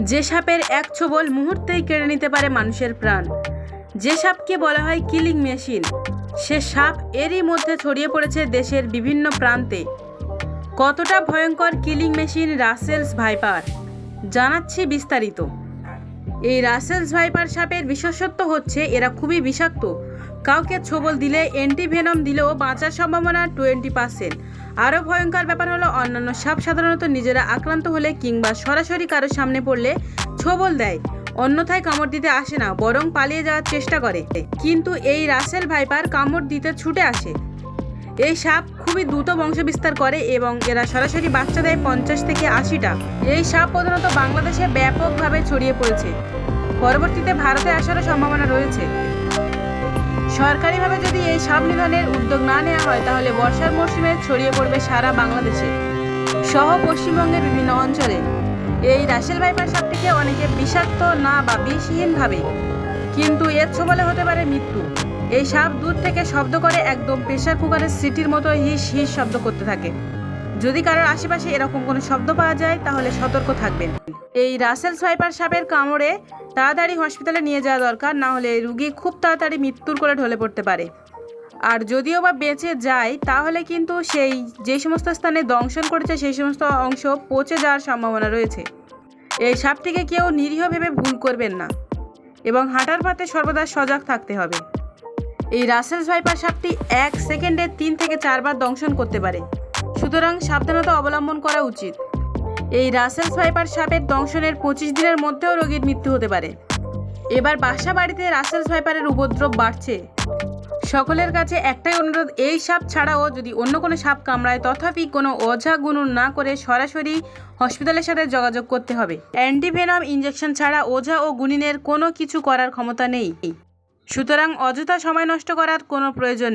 যে সাপের এক ছোবল মুহূর্তেই কেড়ে নিতে পারে মানুষের প্রাণ। যে সাপকে বলা হয় কিলিং মেশিন, সে সাপ এরই মধ্যে ছড়িয়ে পড়েছে দেশের বিভিন্ন প্রান্তে। কতটা ভয়ঙ্কর কিলিং মেশিন রাসেলস ভাইপার? জানাচ্ছি বিস্তারিত। এই রাসেলস ভাইপার সাপের বিশেষত্ব হচ্ছে, এরা খুবই বিষাক্ত। কাউকে ছোবল দিলে অ্যান্টিভেনম দিলেও বাঁচার সম্ভাবনা টোয়েন্টি পার্সেন্ট। আরও ভয়ঙ্কর ব্যাপার হলো, অন্যান্য সাপ সাধারণত নিজেরা আক্রান্ত হলে কিংবা সরাসরি কারোর সামনে পড়লে ছোবল দেয়। অন্যথায় কামড় দিতে আসে না, বরং পালিয়ে যাওয়ার চেষ্টা করে। কিন্তু এই রাসেল ভাইপার কামড় দিতে ছুটে আসে। এই সাপ খুবই দ্রুত বংশবিস্তার করে এবং এরা সরাসরি বাচ্চা দেয় পঞ্চাশ থেকে আশিটা। এই সাপ প্রধানত বাংলাদেশে ব্যাপকভাবে ছড়িয়ে পড়েছে। পরবর্তীতে ভারতে আসারও সম্ভাবনা রয়েছে। সরকারিভাবে যদি এই সাপ নিধনের উদ্যোগ না নেওয়া হয়, তাহলে বর্ষার মরশুমে ছড়িয়ে পড়বে সারা বাংলাদেশে সহ পশ্চিমবঙ্গের বিভিন্ন অঞ্চলে। এই রাসেল ভাইপার সাপটিকে অনেকে বিষাক্ত না বা বিষহীন ভাবে কিন্তু এর ছোবলে হতে পারে মৃত্যু। এই সাপ দূর থেকে শব্দ করে একদম প্রেশার কুকারের সিটির মতো হিস হিস শব্দ করতে থাকে। যদি কারোর আশেপাশে এরকম কোনো শব্দ পাওয়া যায়, তাহলে সতর্ক থাকবেন। এই রাসেল সোয়াইপার সাপের কামড়ে তাড়াতাড়ি হসপিটালে নিয়ে যাওয়া দরকার, না হলে রুগী খুব তাড়াতাড়ি মৃত্যুর করে ঢলে পড়তে পারে। আর যদিও বা বেঁচে যায়, তাহলে কিন্তু সেই, যে সমস্ত স্থানে দংশন করেছে, সেই সমস্ত অংশ পচে যাওয়ার সম্ভাবনা রয়েছে। এই সাপটিকে কেউ নিরীহ ভেবে ভুল করবেন না এবং হাঁটার পথে সর্বদা সজাগ থাকতে হবে। এই রাসেল ভাইপার সাপটি এক সেকেন্ডে তিন থেকে চারবার দংশন করতে পারে। সুতরাং সাবধানতা অবলম্বন করা উচিত। এই রাসেল ভাইপার সাপের দংশনের পঁচিশ দিনের মধ্যেও রোগীর মৃত্যু হতে পারে। এবার বাসা বাড়িতে রাসেল ভাইপারের উপদ্রব বাড়ছে। সকলের কাছে একটাই অনুরোধ, এই সাপ ছাড়াও যদি অন্য কোনো সাপ কামড়ায়, তথাপি কোনো অঝা গুনুন না করে সরাসরি হসপিটালের সাথে যোগাযোগ করতে হবে। অ্যান্টিভেনম ইঞ্জেকশন ছাড়া ওঝা ও গুনিনের কোনো কিছু করার ক্ষমতা নেই। সুতরাং অযথা সময় নষ্ট করার কোনো প্রয়োজন